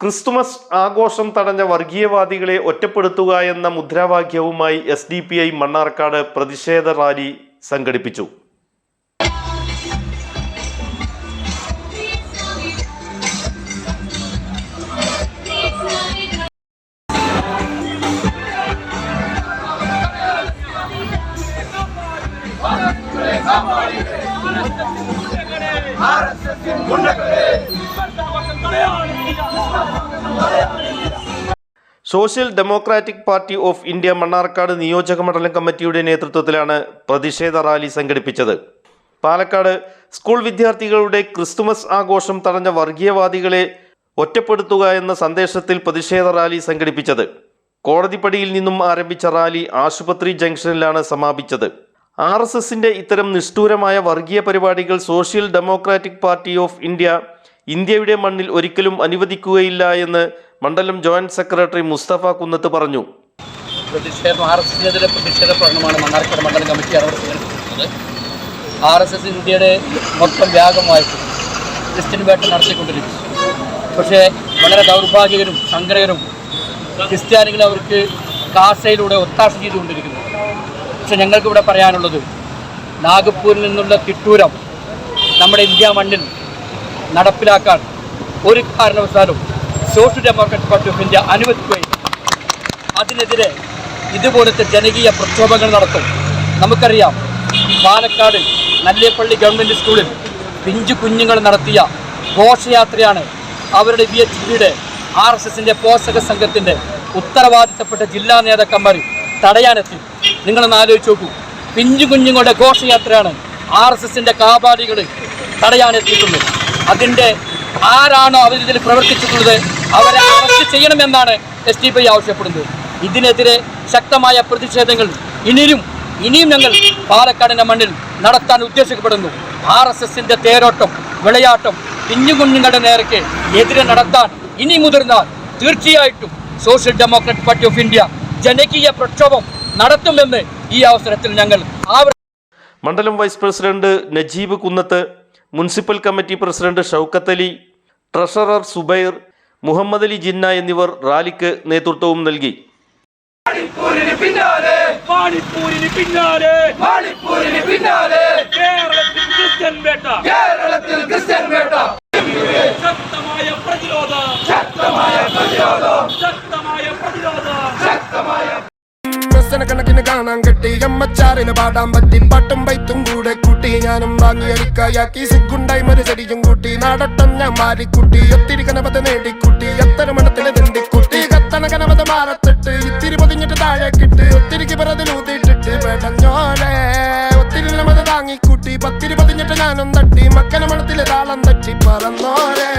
Christmas ആഘോഷം തടഞ്ഞ വർഗീയവാദികളെ ഒറ്റപ്പെടുത്തുക എന്ന മുദ്രാവാക്യവുമായി S D P I Mannarkkad പ്രതിഷേധ റാലി സംഘടിപ്പിച്ചു. Social democratic party of India Mannarkkad നിയോജക മണ്ഡലം കമ്മിറ്റിയുടെ നേതൃത്വത്തിലാണ് പ്രതിഷേധ റാലി സംഘടിപ്പിച്ചത്. പാലക്കാട് സ്കൂൾ വിദ്യാർത്ഥികളുടെ ക്രിസ്തുമസ് ആഘോഷം തടഞ്ഞ വർഗീയവാദികളെ ഒറ്റപ്പെടുത്തുക എന്ന സന്ദേശത്തിൽ പ്രതിഷേധ റാലി സംഘടിപ്പിച്ചത്. കോടതിപ്പടിയിൽ നിന്നും ആരംഭിച്ച റാലി ആശുപത്രി ജംഗ്ഷനിലാണ് സമാപിച്ചത്. ആർ എസ് ഇത്തരം നിഷ്ഠൂരമായ വർഗീയ പരിപാടികൾ social democratic party of India ഇന്ത്യയുടെ മണ്ണിൽ ഒരിക്കലും അനുവദിക്കുകയില്ല എന്ന് മണ്ഡലം ജോയിന്റ് സെക്രട്ടറി മുസ്തഫ കുന്നത്ത് പറഞ്ഞു. ആർ എസ് എസ് ഇന്ത്യയുടെ മൊത്തം വ്യാപകമായിട്ട് ക്രിസ്ത്യൻ വേട്ട നടത്തിക്കൊണ്ടിരിക്കും പക്ഷേ വളരെ ദൗർഭാഗ്യകരും സങ്കരകരും ക്രിസ്ത്യാനികൾ അവർക്ക് കാസയിലൂടെ ഒത്താശ ചെയ്തുകൊണ്ടിരിക്കുന്നു. പക്ഷെ ഞങ്ങൾക്കിവിടെ പറയാനുള്ളത് നാഗപ്പൂരിൽ നിന്നുള്ള തിട്ടൂരം നമ്മുടെ ഇന്ത്യ മണ്ണിൽ നടപ്പിലാക്കാൻ ഒരു കാരണവശാലും social democratic party of India അനുവദിക്കുകയും അതിനെതിരെ ഇതുപോലത്തെ ജനകീയ പ്രക്ഷോഭങ്ങൾ നടത്തും. നമുക്കറിയാം പാലക്കാട് നല്ലേപ്പള്ളി ഗവൺമെന്റ് സ്കൂളിൽ പിഞ്ചു കുഞ്ഞുങ്ങൾ നടത്തിയ ഘോഷയാത്രയാണ് അവരുടെ വി എച്ച് പിയുടെ ആർ എസ് എസിന്റെ പോഷക സംഘത്തിന്റെ ഉത്തരവാദിത്തപ്പെട്ട ജില്ലാ നേതാക്കന്മാർ തടയാനെത്തി. നിങ്ങളൊന്ന് ആലോചിച്ച് നോക്കൂ. പിഞ്ചു കുഞ്ഞുങ്ങളുടെ ഘോഷയാത്രയാണ് ആർ എസ് എസിന്റെ കാപാലികൾ തടയാനെത്തിയിട്ടുള്ളത്. അതിന്റെ ആരാണോ അവരിതിൽ പ്രവർത്തിച്ചിട്ടുള്ളത് അവരെ അറസ്റ്റ് ചെയ്യണമെന്നാണ് എസ് ഡി പി ആവശ്യപ്പെടുന്നത്. ഇതിനെതിരെ ശക്തമായ പ്രതിഷേധങ്ങൾ ഇനിയും ഇനിയും ഞങ്ങൾ പാലക്കാടിന്റെ മണ്ണിൽ നടത്താൻ ഉദ്ദേശിക്കപ്പെടുന്നു. ആർ എസ് എസിന്റെ തേരോട്ടം വിളയാട്ടം പിഞ്ഞു കുഞ്ഞുങ്ങളുടെ നേർക്ക് എതിരെ നടത്താൻ ഇനി മുതിർന്നാൽ തീർച്ചയായിട്ടും social democratic party of India ജനകീയ പ്രക്ഷോഭം നടത്തുമെന്ന് ഈ അവസരത്തിൽ ഞങ്ങൾ മണ്ഡലം vice president Najeeb Kunnath municipal committee president Shoukath Ali treasurer Zubair Muhammad Ali Jinna എന്നിവർ റാലിക്ക് നേതൃത്വവും നൽകി. മണിപ്പൂരിന് പിന്നാലെ മണിപ്പൂരിന് പിന്നാലെ മണിപ്പൂരിന് പിന്നാലെ. കേരളത്തിൽ ക്രിസ്ത്യൻ വേട്ട. കേരളത്തിൽ ക്രിസ്ത്യൻ വേട്ട ശക്തമായ പ്രതിരോധം ശക്തമായ പ്രതിരോധം ശക്തമായ പ്രതിരോധം ശക്തമായ കണക്കിന് കാണാൻ കിട്ടി. അമ്മച്ചാറിന് പാടാൻ പറ്റി. പാട്ടും പൈത്തും കൂടെ കൂട്ടി. ഞാനും വാങ്ങി അടിക്കായാക്കി സിഗുണ്ടായി മരുചടിയും കൂട്ടി. നാടട്ടം ഞാൻ മാറിക്കൂട്ടി. ഒത്തിരി കനപത നേടിക്കുട്ടി. എത്ര മണത്തിന് തിണ്ടിക്കുട്ടി. കത്തണ കനപത മാറത്തിട്ട്. ഇത്തിരി പൊതിഞ്ഞിട്ട് താഴേക്കിട്ട്. ഒത്തിരിക്ക് പിറതിൽ ഊതിയിട്ടിട്ട് പെടഞ്ഞോലെ ഒത്തിരി നമത താങ്ങിക്കൂട്ടി. പത്തിരി പൊതിഞ്ഞിട്ട് ഞാനും തട്ടി. മക്കന മണത്തിലെ താളം തട്ടി. പറന്നോലെ